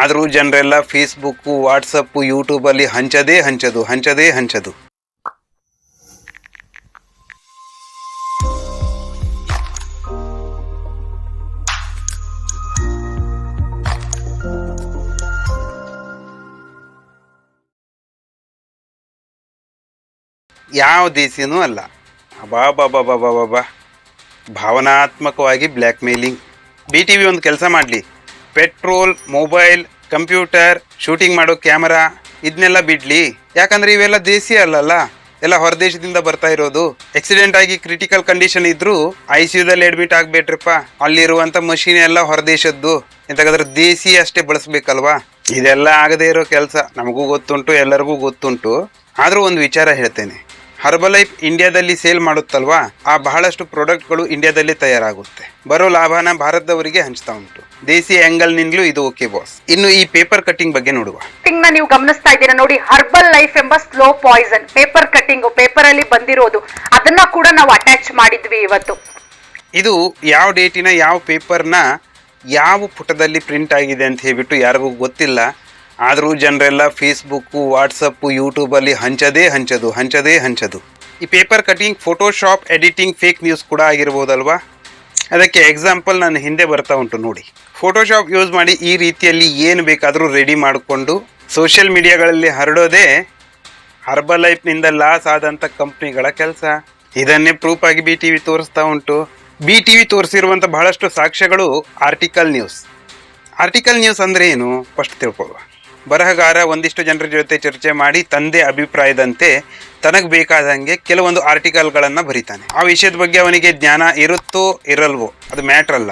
ಆದರೂ ಜನರೆಲ್ಲ Facebook WhatsApp ಯೂಟ್ಯೂಬಲ್ಲಿ ಹಂಚದೇ ಹಂಚದು ಹಂಚದೇ ಹಂಚದು. ಯಾವ ದೇಸಿನೂ ಅಲ್ಲ. ಬಾ ಬಾ ಬಾ ಬಾ ಬಾ ಭಾವನಾತ್ಮಕವಾಗಿ blackmailing B T V ಒಂದು ಕೆಲಸ ಮಾಡಲಿ. ಪೆಟ್ರೋಲ್, ಮೊಬೈಲ್, ಕಂಪ್ಯೂಟರ್, ಶೂಟಿಂಗ್ ಮಾಡೋ ಕ್ಯಾಮರಾ ಇದನ್ನೆಲ್ಲ ಬಿಡ್ಲಿ. ಯಾಕಂದ್ರೆ ಇವೆಲ್ಲ ದೇಸಿ ಅಲ್ಲಲ್ಲ? ಎಲ್ಲ ಹೊರದೇಶದಿಂದ ಬರ್ತಾ ಇರೋದು. ಆಕ್ಸಿಡೆಂಟ್ ಆಗಿ ಕ್ರಿಟಿಕಲ್ ಕಂಡೀಷನ್ ಇದ್ರೂ ಐ ಸಿ ಯುದಲ್ಲಿ ಅಡ್ಮಿಟ್ ಆಗ್ಬೇಡ್ರಿಪ್ಪ. ಅಲ್ಲಿರುವಂತ ಮಷೀನ್ ಎಲ್ಲ ಹೊರದೇಶದ್ದು. ಎಂತಂದ್ರೆ ದೇಸಿ ಅಷ್ಟೇ ಬಳಸ್ಬೇಕಲ್ವಾ? ಇದೆಲ್ಲ ಆಗದೆ ಇರೋ ಕೆಲಸ. ನಮಗೂ ಗೊತ್ತುಂಟು, ಎಲ್ಲರಿಗೂ ಗೊತ್ತುಂಟು. ಆದರೂ ಒಂದು ವಿಚಾರ ಹೇಳ್ತೇನೆ. ಹರ್ಬಲೈಫ್ ಇಂಡಿಯಾದಲ್ಲಿ ಸೇಲ್ ಮಾಡುತ್ತಲ್ವಾ? ಆ ಬಹಳಷ್ಟು ಪ್ರಾಡಕ್ಟ್ಗಳು ಇಂಡಿಯಾದಲ್ಲಿ ತಯಾರಾಗುತ್ತೆ. ಬರೋ ಲಾಭನ ಭಾರತದವರಿಗೆ ಹಂಚ್ತಾ ಉಂಟು. ದೇಸಿ ಆಂಗಲ್ನಿಂದಲೂ ಇದು ಓಕೆ ಬಾಸ್ ಇನ್ನು ಈ ಪೇಪರ್ ಕಟ್ಟಿಂಗ್ ಬಗ್ಗೆ ನೋಡುವ. ಕಟಿಂಗ್ನ ನೀವು ಗಮನಿಸ್ತಾ ಇದ್ದೀರಾ ನೋಡಿ ಹರ್ಬಲ್ ಲೈಫ್ ಎಂಬ slow poison paper cutting paper ಅಲ್ಲಿ ಬಂದಿರೋದು. ಅದನ್ನ ಕೂಡ ನಾವು ಅಟ್ಯಾಚ್ ಮಾಡಿದ್ವಿ ಇವತ್ತು. ಇದು ಯಾವ ಡೇಟಿನ ಯಾವ ಪೇಪರ್ನ ಯಾವ ಪುಟದಲ್ಲಿ ಪ್ರಿಂಟ್ ಆಗಿದೆ ಅಂತ ಹೇಳ್ಬಿಟ್ಟು ಯಾರಿಗೂ ಗೊತ್ತಿಲ್ಲ. ಆದರೂ ಜನರೆಲ್ಲ ಫೇಸ್ಬುಕ್ಕು ವಾಟ್ಸಪ್ಪು ಯೂಟ್ಯೂಬಲ್ಲಿ ಹಂಚದೇ ಹಂಚದು ಹಂಚದೇ ಹಂಚದು. ಈ paper cutting Photoshop editing fake news ಕೂಡ ಆಗಿರ್ಬೋದಲ್ವಾ? ಅದಕ್ಕೆ ಎಕ್ಸಾಂಪಲ್ ನಾನು ಹಿಂದೆ ಬರ್ತಾ ಉಂಟು ನೋಡಿ. ಫೋಟೋಶಾಪ್ ಯೂಸ್ ಮಾಡಿ ಈ ರೀತಿಯಲ್ಲಿ ಏನು ಬೇಕಾದರೂ ರೆಡಿ ಮಾಡಿಕೊಂಡು ಸೋಷಿಯಲ್ ಮೀಡಿಯಾಗಳಲ್ಲಿ ಹರಡೋದೇ ಹರ್ಬಲ್ ಲೈಫ್ನಿಂದ ಲಾಸ್ ಆದಂಥ ಕಂಪ್ನಿಗಳ ಕೆಲಸ. ಇದನ್ನೇ ಪ್ರೂಫ್ ಆಗಿ ಬಿ ಟಿ ವಿ ತೋರಿಸ್ತಾ ಉಂಟು. ಬಿ ಟಿ ವಿ ತೋರಿಸಿರುವಂಥ ಬಹಳಷ್ಟು ಸಾಕ್ಷ್ಯಗಳು ಆರ್ಟಿಕಲ್ ನ್ಯೂಸ್ ಆರ್ಟಿಕಲ್ ನ್ಯೂಸ್ ಅಂದರೆ ಏನು? ಫಸ್ಟ್ ತಿಳ್ಕೊಳ್ಳುವ. ಬರಹಗಾರ ಒಂದಿಷ್ಟು ಜನರ ಜೊತೆ ಚರ್ಚೆ ಮಾಡಿ ತಂದೆ ಅಭಿಪ್ರಾಯದಂತೆ ತನಗೆ ಬೇಕಾದಂಗೆ ಕೆಲವೊಂದು ಆರ್ಟಿಕಲ್ಗಳನ್ನು ಬರೀತಾನೆ. ಆ ವಿಷಯದ ಬಗ್ಗೆ ಅವನಿಗೆ ಜ್ಞಾನ ಇರುತ್ತೋ ಇರಲ್ವೋ, ಅದು ಮ್ಯಾಟ್ರ್ ಅಲ್ಲ.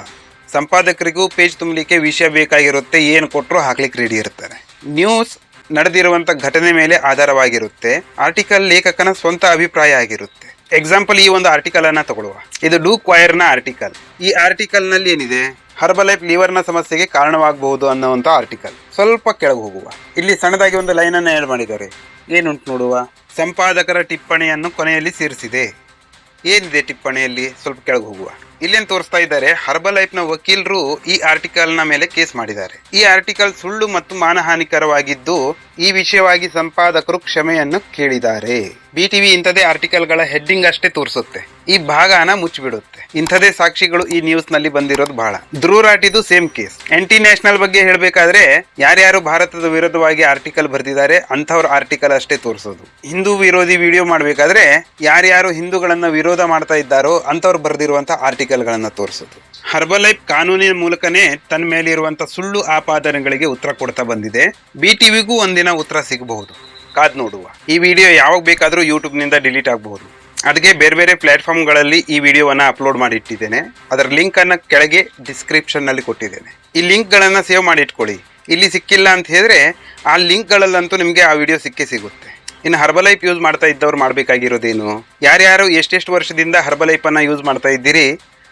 ಸಂಪಾದಕರಿಗೂ ಪೇಜ್ ತುಂಬಲಿಕ್ಕೆ ವಿಷಯ ಬೇಕಾಗಿರುತ್ತೆ, ಏನು ಕೊಟ್ಟರು ಹಾಕ್ಲಿಕ್ಕೆ ರೆಡಿ ಇರ್ತಾರೆ. ನ್ಯೂಸ್ ನಡೆದಿರುವಂಥ ಘಟನೆ ಮೇಲೆ ಆಧಾರವಾಗಿರುತ್ತೆ. ಆರ್ಟಿಕಲ್ ಲೇಖಕನ ಸ್ವಂತ ಅಭಿಪ್ರಾಯ ಆಗಿರುತ್ತೆ. ಎಕ್ಸಾಂಪಲ್ ಈ ಒಂದು ಆರ್ಟಿಕಲನ್ನು ತಗೊಳ್ಳುವ. ಇದು ಡೂ ಕ್ವೈರ್ನ ಆರ್ಟಿಕಲ್. ಈ ಆರ್ಟಿಕಲ್ನಲ್ಲಿ ಏನಿದೆ? ಹರ್ಬಲೈಫ್ ಲಿವರ್ನ ಸಮಸ್ಯೆಗೆ ಕಾರಣವಾಗಬಹುದು ಅನ್ನುವಂಥ ಆರ್ಟಿಕಲ್ ಸ್ವಲ್ಪ ಕೆಳಗೆ ಹೋಗುವ. ಇಲ್ಲಿ ಸಣ್ಣದಾಗಿ ಒಂದು ಲೈನ್ ಅನ್ನು ಹೇಳಿ ಮಾಡಿದ್ದಾರೆ. ಏನುಂಟು ನೋಡುವ? ಸಂಪಾದಕರ ಟಿಪ್ಪಣಿಯನ್ನು ಕೊನೆಯಲ್ಲಿ ಸೇರಿಸಿದೆ. ಏನಿದೆ ಟಿಪ್ಪಣಿಯಲ್ಲಿ? ಸ್ವಲ್ಪ ಕೆಳಗೆ ಹೋಗುವ. ಇಲ್ಲೇನು ತೋರಿಸ್ತಾ ಇದ್ದಾರೆ? ಹರ್ಬಲ್ ಲೈಫ್ನ ವಕೀಲರು ಈ ಆರ್ಟಿಕಲ್ನ ಮೇಲೆ ಕೇಸ್ ಮಾಡಿದ್ದಾರೆ. ಈ ಆರ್ಟಿಕಲ್ ಸುಳ್ಳು ಮತ್ತು ಮಾನಹಾನಿಕರವಾಗಿದ್ದು ಈ ವಿಷಯವಾಗಿ ಸಂಪಾದಕರು ಕ್ಷಮೆಯನ್ನು ಕೇಳಿದ್ದಾರೆ. ಬಿಟಿವಿ ಇಂಥದೇ ಆರ್ಟಿಕಲ್ಗಳ ಹೆಡ್ಡಿಂಗ್ ಅಷ್ಟೇ ತೋರಿಸುತ್ತೆ. ಈ ಭಾಗನ ಮುಚ್ಚಿಬಿಡುತ್ತೆ. ಇಂಥದೇ ಸಾಕ್ಷಿಗಳು ಈ ನ್ಯೂಸ್ನಲ್ಲಿ ಬಂದಿರೋದು ಬಹಳ ಧ್ರುವರಾಟಿದು ಸೇಮ್ ಕೇಸ್ ಎಂಟಿ ನ್ಯಾಷನಲ್ ಬಗ್ಗೆ ಹೇಳಬೇಕಾದ್ರೆ, ಯಾರ್ಯಾರು ಭಾರತದ ವಿರುದ್ಧವಾಗಿ ಆರ್ಟಿಕಲ್ ಬರೆದಿದ್ದಾರೆ, ಅಂಥವ್ರ ಆರ್ಟಿಕಲ್ ಅಷ್ಟೇ ತೋರಿಸೋದು. ಹಿಂದೂ ವಿರೋಧಿ ವಿಡಿಯೋ ಮಾಡಬೇಕಾದ್ರೆ, ಯಾರ್ಯಾರು ಹಿಂದೂಗಳನ್ನ ವಿರೋಧ ಮಾಡ್ತಾ ಇದ್ದಾರೋ, ಅಂಥವ್ರು ಬರೆದಿರುವಂತಹ ಆರ್ಟಿಕಲ್ಗಳನ್ನ ತೋರಿಸೋದು. ಹರ್ಬಲೈಫ್ ಕಾನೂನಿನ ಮೂಲಕನೇ ತನ್ನ ಮೇಲಿರುವಂತಹ ಸುಳ್ಳು ಆಪಾದನೆಗಳಿಗೆ ಉತ್ತರ ಕೊಡ್ತಾ ಬಂದಿದೆ. ಬಿ ಟಿವಿಗೂ ಉತ್ತರ ಸಿಗಬಹುದು. ಕಾದ್ ನೋಡುವ. ಈ ವಿಡಿಯೋ ಯಾವಾಗ ಬೇಕಾದರೂ ಯೂಟ್ಯೂಬ್ನಿಂದ ಡಿಲೀಟ್ ಆಗಬಹುದು. ಅದಕ್ಕೆ ಬೇರೆ ಬೇರೆ ಪ್ಲಾಟ್ಫಾರ್ಮ್ಗಳಲ್ಲಿ ಈ ವಿಡಿಯೋವನ್ನು ಅಪ್ಲೋಡ್ ಮಾಡಿ ಇಟ್ಟಿದ್ದೇನೆ ಅದರ ಲಿಂಕನ್ನು ಕೆಳಗೆ ಡಿಸ್ಕ್ರಿಪ್ಷನ್ನಲ್ಲಿ ಕೊಟ್ಟಿದ್ದೇನೆ. ಈ ಲಿಂಕ್ಗಳನ್ನು ಸೇವ್ ಮಾಡಿ ಇಟ್ಕೊಳ್ಳಿ ಇಲ್ಲಿ ಸಿಕ್ಕಿಲ್ಲ ಅಂತ ಹೇಳಿದ್ರೆ ಆ ಲಿಂಕ್ಗಳಲ್ಲಂತೂ ನಿಮಗೆ ಆ ವಿಡಿಯೋ ಸಿಕ್ಕೇ ಸಿಗುತ್ತೆ. ಇನ್ನು ಹರ್ಬಲೈಫ್ ಯೂಸ್ ಮಾಡ್ತಾ ಇದ್ದವ್ರು ಮಾಡಬೇಕಾಗಿರೋದೇನು? ಯಾರ್ಯಾರು ಎಷ್ಟೆಷ್ಟು ವರ್ಷದಿಂದ ಹರ್ಬಲೈಫನ್ನು ಯೂಸ್ ಮಾಡ್ತಾ ಇದ್ದೀರಿ?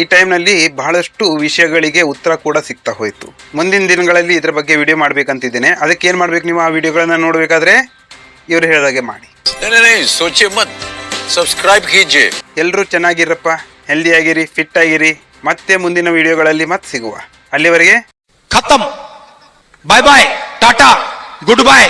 ಈ ಟೈಮ್ನಲ್ಲಿ ಬಹಳಷ್ಟು ವಿಷಯಗಳಿಗೆ ಉತ್ತರ ಕೂಡ ಸಿಗ್ತಾ ಹೋಯಿತು. ಮುಂದಿನ ದಿನಗಳಲ್ಲಿ ಇದರ ಬಗ್ಗೆ ವಿಡಿಯೋ ಮಾಡಬೇಕಂತಿದ್ದೇನೆ. ಅದಕ್ಕೆ ಏನು ಮಾಡಬೇಕು ನೀವು ಆ ವಿಡಿಯೋಗಳನ್ನು ನೋಡಬೇಕಾದ್ರೆ ಇವರು ಹೇಳಿದಾಗೆ ಮಾಡಿ. ಸೋಚಿ ಮತ್ತು ಸಬ್ಸ್ಕ್ರೈಬ್ ಕೀಜೆ ಎಲ್ಲರೂ ಚೆನ್ನಾಗಿರಪ್ಪ ಹೆಲ್ದಿಯಾಗಿರಿ ಫಿಟ್ ಆಗಿರಿ. ಮತ್ತೆ ಮುಂದಿನ ವಿಡಿಯೋಗಳಲ್ಲಿ ಮತ್ತೆ ಸಿಗುವ. ಅಲ್ಲಿವರೆಗೆ ಖತಮ್ ಬಾಯ್ ಬಾಯ್ ಟಾಟಾ ಗುಡ್ ಬಾಯ್